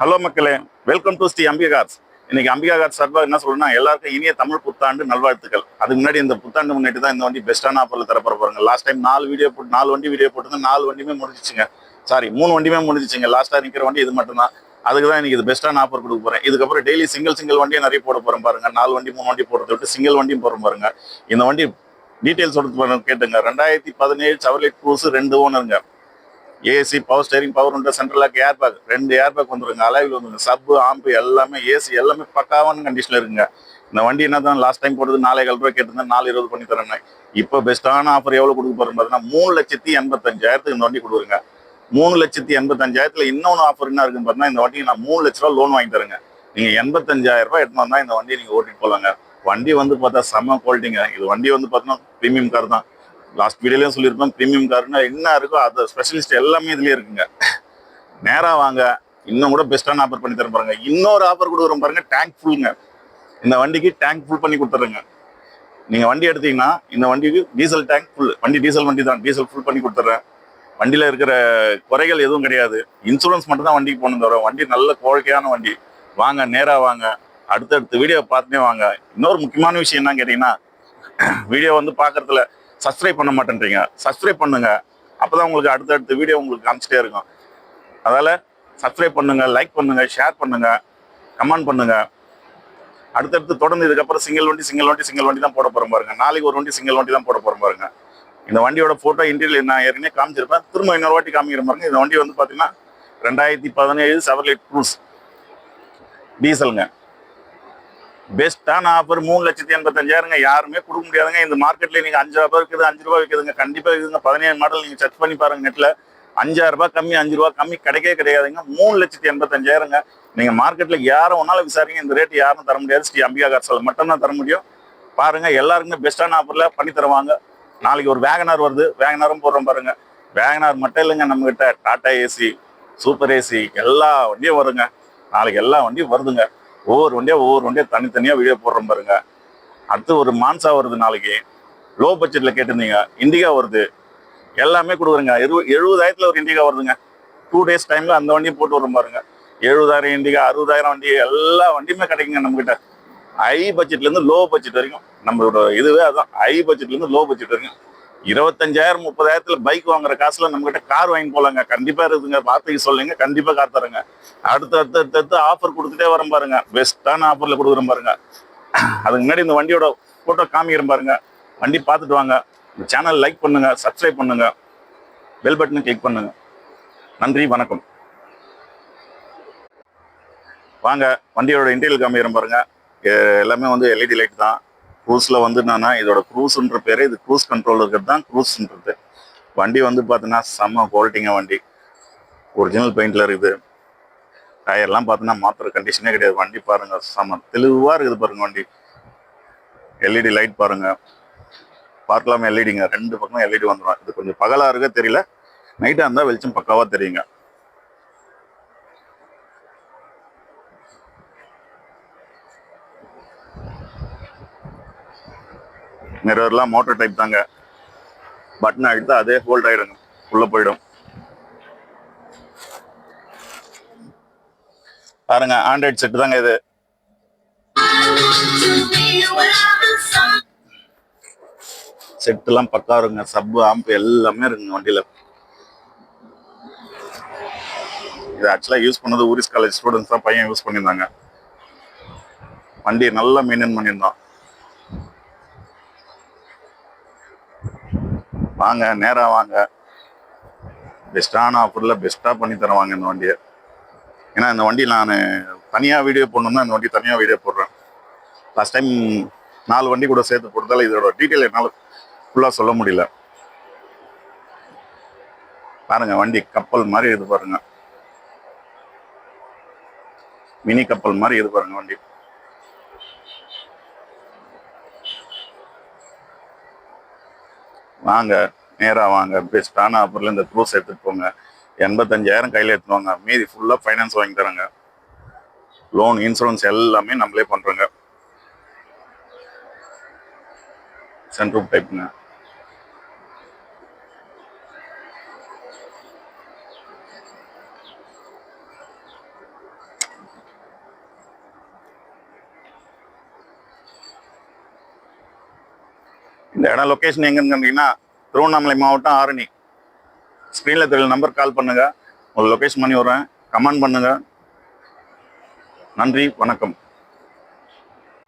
Hello மக்களே welcome to Shri Ambika cars இன்னைக்கு Ambika cars சார்பாக என்ன சொல்லணும்னா எல்லாருக்கும் இனிய தமிழ் புத்தாண்டு நல்வாழ்த்துக்கள். அதுக்கு முன்னாடி இந்த புத்தாண்டு முன்னாடி தான் இந்த வண்டி பெஸ்ட்டான ஆஃபரில் தரப்பட போறாங்க. லாஸ்ட் டைம் நாலு வீடியோ போட்டு நாலு வண்டி வீடியோ போட்டு நாலு வண்டியுமே முடிஞ்சிச்சுங்க. சாரி மூணு வண்டியுமே முடிஞ்சிச்சுங்க. லாஸ்ட்டாக நிற்கிற வண்டி இது மட்டும்தான் அதுக்கு தான் இன்னைக்கு இது பெஸ்ட்டான ஆஃபர் கொடுக்க போறேன். இதுக்கப்புறம் டெய்லி சிங்கிள் சிங்கிள் வண்டியை நிறைய போட போறோம் பாருங்க. நாலு வண்டி மூணு வண்டி போடுறத விட்டு சிங்கிள் வண்டியும் போறோம் பாருங்க. இந்த வண்டி டீட்டெயில்ஸ் கொடுத்து கேட்டுங்க. ரெண்டாயிரத்தி பதினேழு சவர்லெட் க்ரூஸ் ரெண்டு ஓனருங்க ஏசி பவர் ஸ்டேரிங் பவர் உண்டு சென்ட்ரல் லாக் ஏர் பேக் ரெண்டு ஏர் பேக் வந்துருங்க. அலைவில் வந்துருங்க. சப்பு ஆம்பு எல்லாமே ஏசி எல்லாமே பக்காவான கண்டிஷனில் இருக்குங்க. இந்த வண்டி என்ன தான் லாஸ்ட் டைம் போடுறது நாலே கால் ரூபாய் கேட்டிருந்தேன் நாலு இருபது பண்ணி தரேன் இப்போ பெஸ்ட்டான ஆஃபர் எவ்வளோ கொடுக்க போறோம் பார்த்தீங்கன்னா மூணு லட்சத்தி எண்பத்தஞ்சாயிரத்துக்கு இந்த வண்டி கொடுக்குறேங்க. மூணு லட்சத்தி எண்பத்தஞ்சாயிரத்தில் இன்னொன்று ஆஃபர் என்ன இருக்குன்னு பார்த்தீங்கன்னா இந்த வண்டிக்கு நான் மூணு லட்ச ரூபா லோன் வாங்கி தரேங்க. நீங்கள் எண்பத்தஞ்சாயிரம் ரூபாய் எடுத்துன்னு வந்தால் இந்த வண்டியை நீங்கள் ஓட்டிட்டு போகலாங்க வண்டி வந்து பார்த்தா செம்ம குவாலிட்டிங்க இது வண்டி வந்து பார்த்தீங்கன்னா ப்ரீமியம் கார் தான். லாஸ்ட் வீடியோலையும் சொல்லியிருப்பேன் ப்ரீமியம் காருன்னா என்ன இருக்கோ அது ஸ்பெஷலிஸ்ட் எல்லாமே இதுலேயே இருக்குங்க. நேராக வாங்க இன்னும் கூட பெஸ்ட்டான ஆஃபர் பண்ணி தரேன் பாருங்க இன்னொரு ஆஃபர் கொடுக்குறோம் பாருங்க டேங்க் ஃபுல்லுங்க இந்த வண்டிக்கு டேங்க் ஃபுல் பண்ணி கொடுத்துருங்க நீங்கள் வண்டி எடுத்தீங்கன்னா இந்த வண்டிக்கு டீசல் டேங்க் ஃபுல் வண்டி டீசல் வண்டி தான் டீசல் ஃபுல் பண்ணி கொடுத்துட்றேன். வண்டியில் இருக்கிற குறைகள் எதுவும் கிடையாது. இன்சூரன்ஸ் மட்டும் தான் வண்டிக்கு போகணும் தவிர வண்டி நல்ல குவாலிட்டியான வண்டி. வாங்க நேராக வாங்க. அடுத்தடுத்த வீடியோ பார்த்துனே வாங்க. இன்னொரு முக்கியமான விஷயம் என்ன கேட்டீங்கன்னா வீடியோ வந்து பார்க்கறதுல சப்ஸ்கிரைப் பண்ண மாட்டேன்றீங்க. சப்ஸ்கிரைப் பண்ணுங்க. அப்போதான் உங்களுக்கு அடுத்தடுத்த வீடியோ உங்களுக்கு காமிச்சிட்டே இருக்கும். அதால சப்ஸ்கிரைப் பண்ணுங்க லைக் பண்ணுங்க ஷேர் பண்ணுங்க கமெண்ட் பண்ணுங்க. அடுத்தடுத்து தொடர்ந்து இதுக்கப்புறம் சிங்கிள் வண்டி சிங்கிள் வண்டி சிங்கிள் வண்டி தான் போட போறோம் பாருங்க. நாளைக்கு ஒரு வண்டி சிங்கிள் வண்டி தான் போட போறோம் பாருங்க. இந்த வண்டியோட ஃபோட்டோ இன்டீரியல் நான் ஏற்கனவே காமிச்சிருப்பேன். திரும்ப இன்னொரு வாட்டி காமிக்கிற பாருங்க. இந்த வண்டி வந்து பார்த்தீங்கன்னா ரெண்டாயிரத்தி பதினேழு செவர்லைட் க்ரூஸ் டீசலுங்க பெஸ்ட்டான ஆஃபர் மூணு லட்சத்தி எண்பத்தஞ்சாயிரங்க யாருமே கொடுக்க முடியாதுங்க. இந்த மார்க்கெட்ல நீங்க அஞ்சு ரூபாய் விற்குது அஞ்சு ரூபா விற்குதுங்க கண்டிப்பா இருக்குங்க பதினேழு மாடல் நீங்க சர்ச் பண்ணி பாருங்க நெட்ல அஞ்சாயிரம் ரூபாய் கம்மி அஞ்சு ரூபாய் கம்மி கிடைக்கவே கிடையாதுங்க. மூணு லட்சத்தி எண்பத்தஞ்சாயிரங்க. நீங்க மார்க்கெட்ல யாரும் ஒன்னாலும் விசாரிங்க. இந்த ரேட் யாரும் தர முடியாது. ஸ்ரீ அம்பிகா கார்சல் மட்டும்தான் தர முடியும். பாருங்க எல்லாருக்குமே பெஸ்ட்டான ஆஃபர்ல பண்ணி தருவாங்க. நாளைக்கு ஒரு வேகனார் வருது. வேகனாரும் போடுறோம் பாருங்க. வேகனார் மட்டும் இல்லைங்க நம்ம கிட்ட டாடா ஏசி சூப்பர் ஏசி எல்லா வண்டியும் வருங்க. நாளைக்கு எல்லா வண்டியும் வருதுங்க. ஒவ்வொரு வண்டியாக ஒவ்வொரு வண்டியா தனித்தனியாக வீடியோ போடுறோம் பாருங்க. அடுத்து ஒரு மான்சா வருது நாளைக்கு. லோ பட்ஜெட்டில் கேட்டிருந்தீங்க இண்டிகா வருது. எல்லாமே கொடுக்குறேங்க. எழு எழுபதாயிரத்தில் ஒரு இண்டிகா வருதுங்க. டூ டேஸ் டைமில் அந்த வண்டியை போட்டு வரும் பாருங்க. எழுபதாயிரம் இண்டிகா அறுபதாயிரம் வண்டி எல்லா வண்டியுமே கிடைக்குங்க நம்மக்கிட்ட ஹை பட்ஜெட்லேருந்து லோ பட்ஜெட் வரைக்கும். நம்மளோட இதுவே அதுதான் ஹை பட்ஜெட்லேருந்து லோ பட்ஜெட் வரைக்கும். இருபத்தஞ்சாயிரம் முப்பதாயிரத்துல பைக் வாங்குற காசுல நம்ம கிட்ட கார் வாங்கி போலாங்க. கண்டிப்பா இருக்குதுங்க. வார்த்தைக்கு சொல்லுங்க. கண்டிப்பா கார் தரேங்க. அடுத்து அடுத்து அடுத்து அடுத்து ஆஃபர் கொடுத்துட்டே வரும் பாருங்க. பெஸ்ட்டான ஆஃபர்ல கொடுக்குறோம் பாருங்க. அதுக்கு முன்னாடி இந்த வண்டியோட போட்டோ காமிக்கிறேன் பாருங்க. வண்டி பார்த்துட்டு வாங்க. இந்த சேனல் லைக் பண்ணுங்க. சப்ஸ்கிரைப் பண்ணுங்க. பெல் பட்டனை கிளிக் பண்ணுங்க. நன்றி வணக்கம். வாங்க. வண்டியோட இன்டீரியல் காமிக்கிறோம் பாருங்க. எல்லாமே வந்து எல்இடி லைட் தான். க்ரூஸில் வந்து என்னன்னா இதோட க்ரூஸ்ன்ற பேர் இது க்ரூஸ் கண்ட்ரோல் இருக்கிறது தான் க்ரூஸ்ன்றது வண்டி வந்து பார்த்தீங்கன்னா செம்ம குவாலிட்டிங்க வண்டி. ஒரிஜினல் பெயிண்டில் இருக்குது. டயர்லாம் பார்த்தீங்கன்னா மாற்றுற கண்டிஷனே கிடையாது. வண்டி பாருங்கள் செம்ம தெளிவாக இருக்குது பாருங்கள் வண்டி. எல்இடி லைட் பாருங்கள் பார்க்கலாம் எல்இடிங்க ரெண்டு பக்கமும் எல்இடி வந்துடும் இது கொஞ்சம் பகலாக இருக்க தெரியல. நைட்டாக இருந்தால் வெளிச்சம் பக்காவாக தெரியுங்க. மிரர்லாம் மோட்டர் டைப் தாங்க. பட்டன் அழுத்தா அதே ஹோல்ட் ஆகிடுங்க உள்ள போயிடும். பாருங்க ஆண்ட்ராய்ட் செட்டு தாங்க இது. செட் எல்லாம் பக்கா இருங்க சப் ஆம்பு எல்லாமே இருக்குங்க வண்டியில். இது ஆக்சுவலா யூஸ் பண்ணது ஊரிஸ் காலேஜ் ஸ்டூடெண்ட்ஸ் தான் பையன் யூஸ் பண்ணியிருந்தாங்க. வண்டி நல்லா மெயின்டைன் பண்ணியிருந்தான். வாங்க நேராக வாங்க. பெஸ்ட்டான ஆஃபரில் பெஸ்ட்டாக பண்ணி தருவாங்க இந்த வண்டியை. ஏன்னா இந்த வண்டி நான் தனியாக வீடியோ போடணும்னா இந்த வண்டி தனியாக வீடியோ போடுறேன். லாஸ்ட் டைம் நாலு வண்டி கூட சேர்த்து போட்டதால இதோட டீட்டெயில் என்னால் ஃபுல்லாக சொல்ல முடியல. பாருங்கள் வண்டி கப்பல் மாதிரி இது பாருங்க. மினி கப்பல் மாதிரி இது பாருங்க வண்டி. வாங்க. நேராக வாங்க பெஸ்ட்டான ஆனால் அப்புறம் இந்த க்ரூஸ் எடுத்துகிட்டு போங்க. எண்பத்தஞ்சாயிரம் கையில் எடுத்துவாங்க. மீதி ஃபுல்லாக ஃபைனான்ஸ் வாங்கி தராங்க. லோன் இன்சூரன்ஸ் எல்லாமே நம்மளே பண்ணுறோங்க சென்ட்ரூப் டைப்புங்க இந்த இடம் லொக்கேஷன் எங்கன்னு கேட்டிங்கன்னா திருவண்ணாமலை மாவட்டம் ஆரணி. ஸ்க்ரீனில் தெரியல நம்பர் கால் பண்ணுங்கள் உங்களுக்கு லொக்கேஷன் பண்ணி விட்றேன் கமெண்ட் பண்ணுங்கள் நன்றி வணக்கம்.